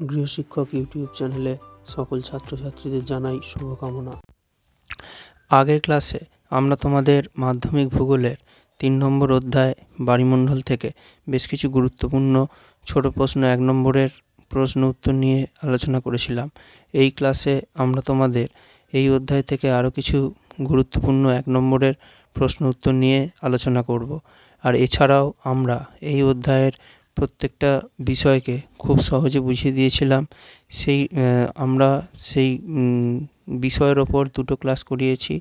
গৃহশিক্ষক YouTube চ্যানেলে সকল ছাত্রছাত্রীদের জানাই শুভকামনা। আগের ক্লাসে আমরা তোমাদের মাধ্যমিক ভূগোলের তিন নম্বর অধ্যায় বায়ুমণ্ডল থেকে বেশ কিছু গুরুত্বপূর্ণ ছোট প্রশ্ন, এক নম্বরের প্রশ্ন উত্তর নিয়ে আলোচনা করেছিলাম। এই ক্লাসে আমরা তোমাদের এই অধ্যায় থেকে আরও কিছু গুরুত্বপূর্ণ এক নম্বরের প্রশ্ন উত্তর নিয়ে আলোচনা করব। আর এছাড়াও আমরা এই অধ্যায়ের প্রত্যেকটা বিষয়কে খুব সহজে বুঝিয়ে দিয়েছিলাম। সেই আমরা সেই বিষয়ের ওপর দুটো ক্লাস করিয়েছি।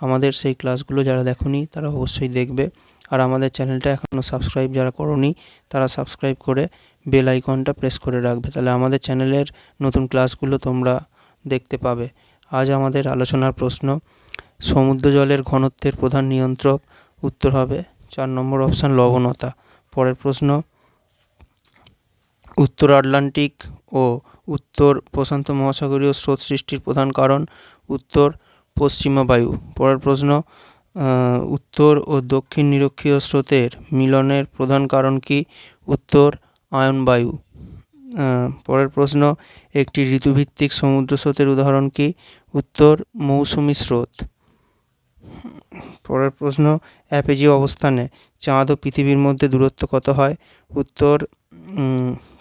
আমাদের সেই ক্লাসগুলো যারা দেখোনি, তারা অবশ্যই দেখবে। আর আমাদের চ্যানেলটা এখনও সাবস্ক্রাইব যারা করোনি, তারা সাবস্ক্রাইব করে বেল আইকনটা প্রেস করে রাখবে। তাহলে আমাদের চ্যানেলের নতুন ক্লাসগুলো তোমরা দেখতে পাবে। আজ আমাদের আলোচনার প্রশ্ন সমুদ্র জলের ঘনত্বের প্রধান নিয়ন্ত্রক উত্তর হবে চার নম্বর অপশান লবণতা। পরের প্রশ্ন উত্তর আটলান্টিক ও উত্তর প্রশান্ত মহাসাগরীয় স্রোত সৃষ্টির প্রধান কারণ, উত্তর পশ্চিমা বায়ু। পরের প্রশ্ন উত্তর ও দক্ষিণ নিরক্ষীয় স্রোতের মিলনের প্রধান কারণ কি? উত্তর আয়ন বায়ু। পরের প্রশ্ন, একটি ঋতুভিত্তিক সমুদ্র স্রোতের উদাহরণ কি? উত্তর মৌসুমী স্রোত। পরের প্রশ্ন, অ্যাপেজি অবস্থানে চাঁদ ও পৃথিবীর মধ্যে দূরত্ব কত হয়? উত্তর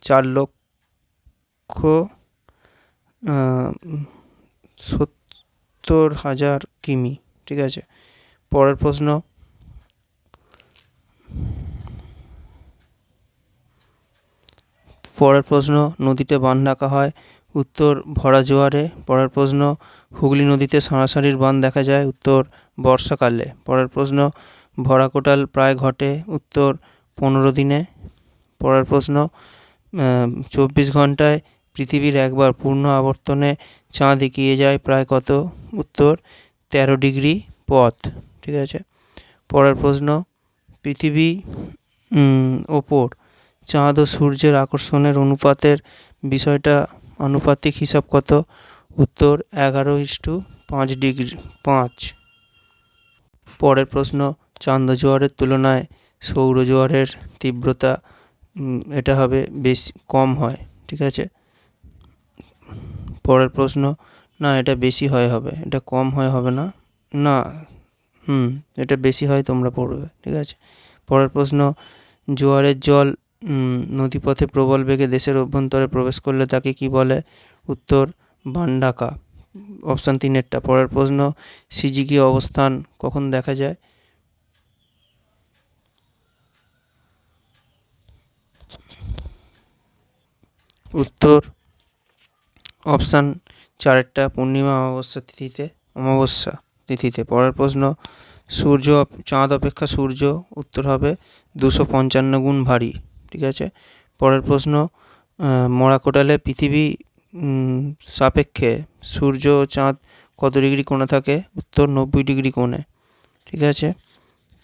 চার লক্ষ সত্তর হাজার কিমি, ঠিক আছে? পরের প্রশ্ন। পরের প্রশ্ন, নদীতে বান ডাকা হয়, উত্তর ভরা জোয়ারে পরের প্রশ্ন, হুগলি নদীতে সাঁড়াসাঁড়ির বান দেখা যায়, উত্তর বর্ষাকালে। পরের প্রশ্ন ভরা কোটাল প্রায় ঘটে, উত্তর পনেরো দিনে। পরের প্রশ্ন চব্বিশ ঘন্টায় পৃথিবীর একবার পূর্ণ আবর্তনে চাঁদ এগিয়ে যায় প্রায় কত? উত্তর, তেরো ডিগ্রি পথ। ঠিক আছে? পরের প্রশ্ন, পৃথিবী ওপর, চাঁদ ও সূর্যের আকর্ষণের অনুপাতের বিষয়টা আনুপাতিক হিসাব কত? উত্তর, এগারো ইস্টু পাঁচ ডিগ্রি, পাঁচ। পরের প্রশ্ন চান্দ জোয়ারের তুলনায় সৌর জোয়ারের তীব্রতা এটা হবে বেশি কম হয়, ঠিক আছে? পরের প্রশ্ন, না, এটা বেশি হয় হবে, এটা কম হয় হবে না না, হুম, এটা বেশি হয় তোমরা পড়বে, ঠিক আছে? পরের প্রশ্ন, জোয়ারের জল নদীপথে প্রবল বেগে দেশের অভ্যন্তরে প্রবেশ করলে তাকে কি বলে? উত্তর বান্ডাকা অপশান তিনেরটা। পরের প্রশ্ন সিজিকি অবস্থান কখন দেখা যায়? উত্তর অপশান চারেরটা পূর্ণিমা অমাবস্যা তিথিতে অমাবস্যা তিথিতে। পরের প্রশ্ন সূর্য চাঁদ অপেক্ষা সূর্য উত্তর হবে দুশো পঞ্চান্ন গুণ ভারী ঠিক আছে? পরের প্রশ্ন আহ, মরা কোটালে পৃথিবী সাপেক্ষে সূর্য ও চাঁদ কত ডিগ্রি কোণে থাকে? উত্তর নব্বই ডিগ্রি কোণে ঠিক আছে?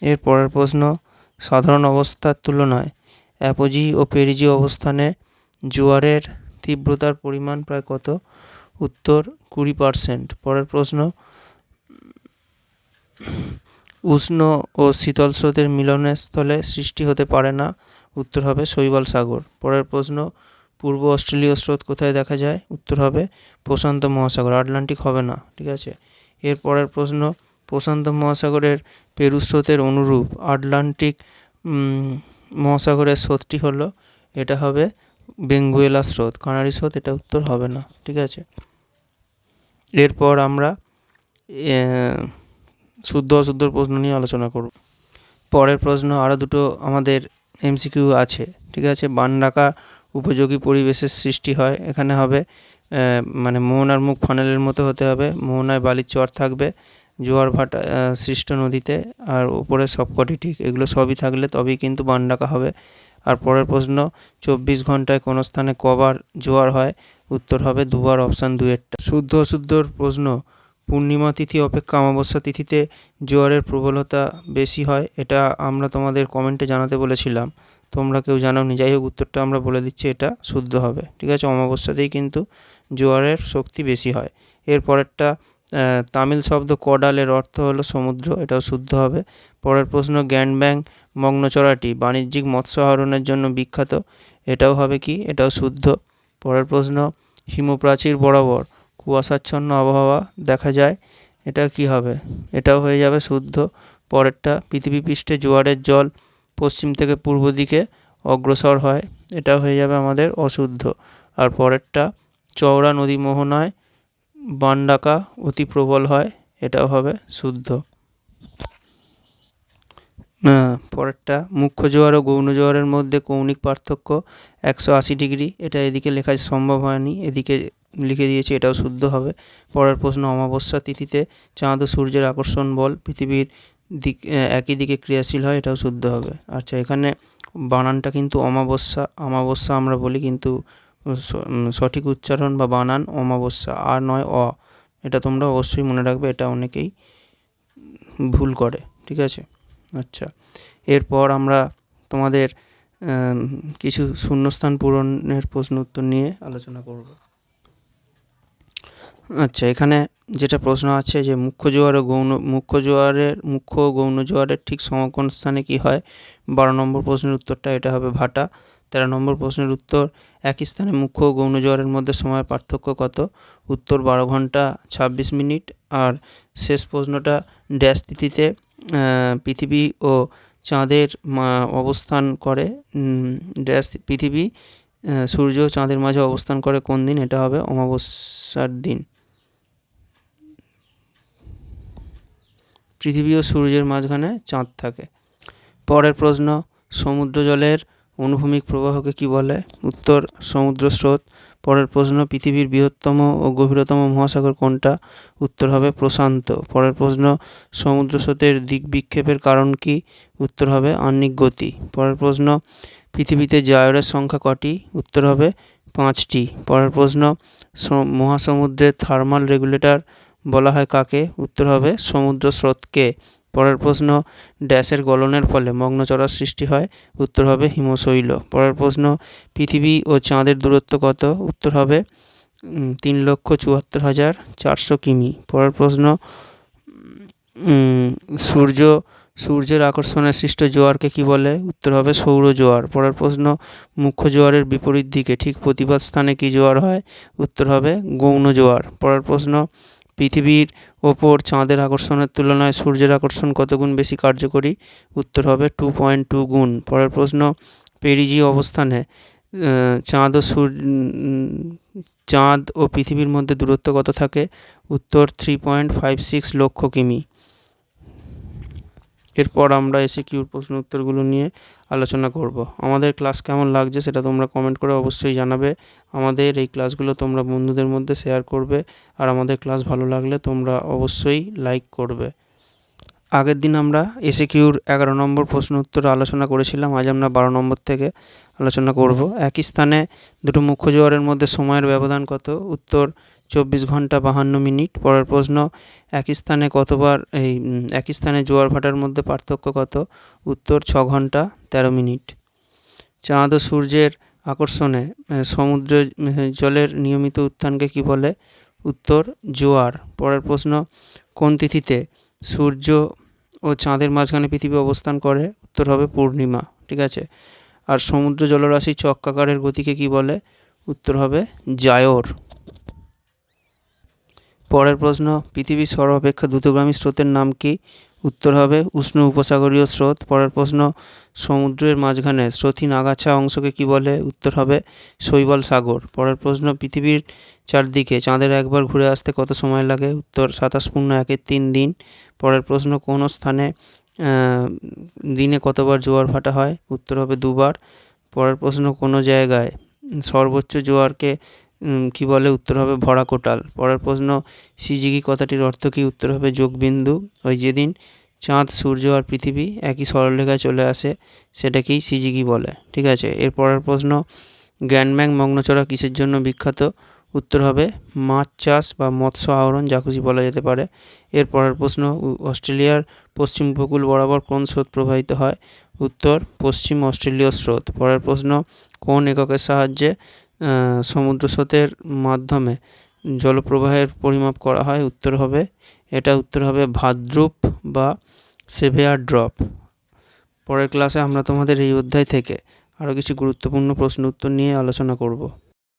এর পরের প্রশ্ন সাধারণ অবস্থার তুলনায় অ্যাপোজি ও পেরিজি অবস্থানে জোয়ারের তীব্রতার পরিমাণ প্রায় কত? উত্তর কুড়ি পার্সেন্ট। পরের প্রশ্ন, উষ্ণ ও শীতল স্রোতের মিলনের স্থলে সৃষ্টি হতে পারে না। উত্তর হবে শৈবাল সাগর। পরের প্রশ্ন, পূর্ব অস্ট্রেলীয় স্রোত কোথায় দেখা যায়? উত্তর হবে প্রশান্ত মহাসাগর। আটলান্টিক হবে না, ঠিক আছে? এর পরের প্রশ্ন, প্রশান্ত মহাসাগরের পেরু স্রোতের অনুরূপ আটলান্টিক মহাসাগরের স্রোতটি হলো, এটা হবে বেঙ্গুয়েলা স্রোত, কানারি স্রোত, এটা উত্তর হবে না, ঠিক আছে? এরপর আমরা শুদ্ধ অশুদ্ধর প্রশ্ন নিয়ে আলোচনা করব। পরের প্রশ্ন আরও দুটো আমাদের এমসিকিউ আছে, ঠিক আছে? বান ডাকা উপযোগী পরিবেশের সৃষ্টি হয়, এখানে হবে মানে মোহনার মুখ ফানেলের মতো হতে হবে, মোহনায় বালির চর থাকবে, জোয়ার ভাটা সৃষ্ট নদীতে, আর উপরে সবকটি ঠিক, এগুলো সবই থাকলে তবেই কিন্তু বান ডাকা হবে আর পরের প্রশ্ন, চব্বিশ ঘন্টায় কোনো স্থানে কবার জোয়ার হয়? উত্তর হবে দুবার, অপশান দুয়েরটা শুদ্ধ অশুদ্ধর প্রশ্ন, পূর্ণিমা তিথি অপেক্ষা অমাবস্যা তিথিতে জোয়ারের প্রবলতা বেশি হয়? এটা আমরা তোমাদের কমেন্টে জানাতে বলেছিলাম। তোমরা কেউ জানাওনি। যাই হোক, উত্তরটা আমরা বলে দিচ্ছি, এটা শুদ্ধ হবে। ঠিক আছে? অমাবস্যাতেই কিন্তু জোয়ারের শক্তি বেশি হয়। এর পরেরটা তামিল শব্দ কডালের অর্থ হলো সমুদ্র, এটাও শুদ্ধ হবে। পরের প্রশ্ন গ্যান্ড গ্যান্ডব্যাং মগ্নচড়াটি বাণিজ্যিক মৎস্য আহরণের জন্য বিখ্যাত। এটাও হবে কি? এটাও শুদ্ধ। পরের প্রশ্ন, হিমপ্রাচীর বরাবর কুয়াশাচ্ছন্ন আবহাওয়া দেখা যায়, এটা কি হবে? এটাও হয়ে যাবে শুদ্ধ। পরেরটা, পৃথিবী পৃষ্ঠে জোয়ারের জল পশ্চিম থেকে পূর্ব দিকে অগ্রসর হয় এটা হয়ে যাবে আমাদের অশুদ্ধ। আর পরেরটা, চওড়া নদী মোহনায় বান ডাকা অতি প্রবল হয়, এটাও হবে শুদ্ধ। পরেরটা, মুখ্য জোয়ার ও গৌণ জোয়ারের মধ্যে কৌণিক পার্থক্য একশো আশি ডিগ্রি। এটা এদিকে লেখা সম্ভব হয়নি। এদিকে লিখে দিয়েছি, এটাও শুদ্ধ হবে। পরের প্রশ্ন, অমাবস্যা তিথিতে চাঁদ ও সূর্যের আকর্ষণ বল পৃথিবীর দিক একই দিকে ক্রিয়াশীল হয়, এটাও শুদ্ধ হবে। আচ্ছা এখানে বানানটা কিন্তু অমাবস্যা অমাবস্যা আমরা বলি কিন্তু সঠিক উচ্চারণ বা বানান অমাবস্যা, আর নয় অ। এটা তোমরা অবশ্যই মনে রাখবে, এটা অনেকেই ভুল করে, ঠিক আছে? আচ্ছা। এরপর আমরা তোমাদের কিছু শূন্যস্থান পূরণের প্রশ্ন উত্তর নিয়ে আলোচনা করব। আচ্ছা এখানে যেটা প্রশ্ন আছে যে মুখ্য জোয়ার ও গৌণ, মুখ্য জোয়ারের, মুখ্য গৌণ জোয়ারের ঠিক সমকোণ স্থানে কি হয়? বারো নম্বর প্রশ্নের উত্তরটা এটা হবে ভাটা। তেরো নম্বর প্রশ্নের উত্তর, একই স্থানে মুখ্য ও গৌণ জোয়ারের মধ্যে সময়ের পার্থক্য কত? উত্তর বারো ঘণ্টা ছাব্বিশ মিনিট। আর শেষ প্রশ্নটা ড্যাশ তিথিতে পৃথিবী ও চাঁদের অবস্থান করে ড্যাশ, পৃথিবী সূর্য চাঁদের মাঝে অবস্থান করে কোন দিন? এটা হবে অমাবস্যার দিন। পৃথিবী ও সূর্যের মাঝখানে চাঁদ থাকে। পরের প্রশ্ন সমুদ্র জলের অনুভূমিক প্রবাহকে কি বলে? উত্তর সমুদ্র স্রোত পরের প্রশ্ন, পৃথিবীর বৃহত্তম ও গভীরতম মহাসাগর কোনটা? উত্তর হবে প্রশান্ত। পরের প্রশ্ন, সমুদ্র স্রোতের দিক বিক্ষেপের কারণ কি? উত্তর হবে আহ্নিক গতি। পরের প্রশ্ন, পৃথিবীতে জায়রের সংখ্যা কটি? উত্তর হবে পাঁচটি। পরের প্রশ্ন মহাসমুদ্রের থার্মাল রেগুলেটর বলা হয় কাকে? উত্তর হবে সমুদ্র স্রোতকে। পরের প্রশ্ন, ড্যাশের গলনের ফলে মগ্নচড়ার সৃষ্টি হয়, উত্তর হবে হিমশৈল। পরের প্রশ্ন, পৃথিবী ও চাঁদের দূরত্ব কত? উত্তর হবে তিন লক্ষ চুয়াত্তর হাজার চারশো কিমি। পরের প্রশ্ন সূর্য, সূর্যের আকর্ষণে সৃষ্ট জোয়ারকে কি বলে? উত্তর হবে সৌর জোয়ার। পরের প্রশ্ন, মুখ্য জোয়ারের বিপরীত দিকে ঠিক প্রতিবাদ স্থানে কি জোয়ার হয়? উত্তর হবে গৌণ জোয়ার। পরের প্রশ্ন পৃথিবীর ওপর চাঁদের আকর্ষণের তুলনায় সূর্যের আকর্ষণ কত গুণ বেশি কার্যকরী? উত্তর হবে টু পয়েন্ট টু গুণ। পরের প্রশ্ন পেরিজি অবস্থানে আহ, চাঁদ ও সূর্য চাঁদ ও পৃথিবীর মধ্যে দূরত্ব কত থাকে? উত্তর থ্রি পয়েন্ট ফাইভ সিক্স লক্ষ কিমি। এরপর আমরা এসে কিউর প্রশ্ন উত্তরগুলো নিয়ে আলোচনা করব। আমাদের ক্লাস কেমন লাগছে সেটা তোমরা কমেন্ট করে অবশ্যই জানাবে। আমাদের এই ক্লাসগুলো তোমরা বন্ধুদের মধ্যে শেয়ার করবে। আর আমাদের ক্লাস ভালো লাগলে তোমরা অবশ্যই লাইক করবে। আগের দিন আমরা এসে কিউর এগারো নম্বর প্রশ্ন উত্তর আলোচনা করেছিলাম। আজ আমরা বারো নম্বর থেকে আলোচনা করব। একই স্থানে দুটো মুখ্য জোয়ারের মধ্যে সময়ের ব্যবধান কত? উত্তর চব্বিশ ঘণ্টা বাহান্ন মিনিট। পরের প্রশ্ন একই স্থানে কতবার এই একই স্থানে জোয়ার ভাটার মধ্যে পার্থক্য কত? উত্তর, ছ ঘণ্টা, তেরো মিনিট। চাঁদ ও সূর্যের আকর্ষণে সমুদ্র জলের নিয়মিত উত্থানকে কি বলে? উত্তর, জোয়ার। পরের প্রশ্ন, কোন তিথিতে সূর্য ও চাঁদের মাঝখানে পৃথিবী অবস্থান করে? উত্তর হবে পূর্ণিমা, ঠিক আছে? আর সমুদ্র জলরাশি চক্রাকারের গতিকে কি বলে? উত্তর হবে জায়র। পরের প্রশ্ন, পৃথিবীর সর্বাপেক্ষা দ্রুতগামী স্রোতের নাম কি? উত্তর হবে, উষ্ণ উপসাগরীয় স্রোত। পরের প্রশ্ন, সমুদ্রের মাঝখানে স্রোতহীন আগাছা অংশকে কি বলে? উত্তর হবে, শৈবাল সাগর। পরের প্রশ্ন, পৃথিবীর চারদিকে চাঁদের একবার ঘুরে আসতে কত সময় লাগে? উত্তর, সাতাশ পূর্ণ একের তিন দিন। পরের প্রশ্ন, কোন স্থানে দিনে কতবার জোয়ার ভাটা হয়? উত্তর হবে দুবার। পরের প্রশ্ন, কোনো জায়গায় সর্বোচ্চ জোয়ারকে কি বলে, উত্তর হবে ভরা কোটাল। পরের প্রশ্ন, সিজিগি কথাটির অর্থ কি? উত্তর হবে যোগবিন্দু। ওই যেদিন চাঁদ, সূর্য আর পৃথিবী একই সরলরেখায় চলে আসে, সেটাকেই সিজিগি বলে। ঠিক আছে, এর পরের প্রশ্ন গ্র্যান্ডম্যাং মগ্নচড়া কিসের জন্য বিখ্যাত? উত্তর হবে মাছ চাষ বা মৎস্য আহরণ, যা খুশি বলা যেতে পারে। এর পরের প্রশ্ন অস্ট্রেলিয়ার পশ্চিম উপকূল বরাবর কোন স্রোত প্রবাহিত হয়? উত্তর, পশ্চিম অস্ট্রেলীয় স্রোত। পরের প্রশ্ন, কোন এককের সাহায্যে সমুদ্র স্রোতের মাধ্যমে জলপ্রবাহের পরিমাপ করা হয়, উত্তর হবে, এটা উত্তর হবে ভাদ্রুপ বা সেভিয়ার ড্রপ পরের ক্লাসে আমরা তোমাদের এই অধ্যায় থেকে আরও কিছু গুরুত্বপূর্ণ প্রশ্ন উত্তর নিয়ে আলোচনা করব।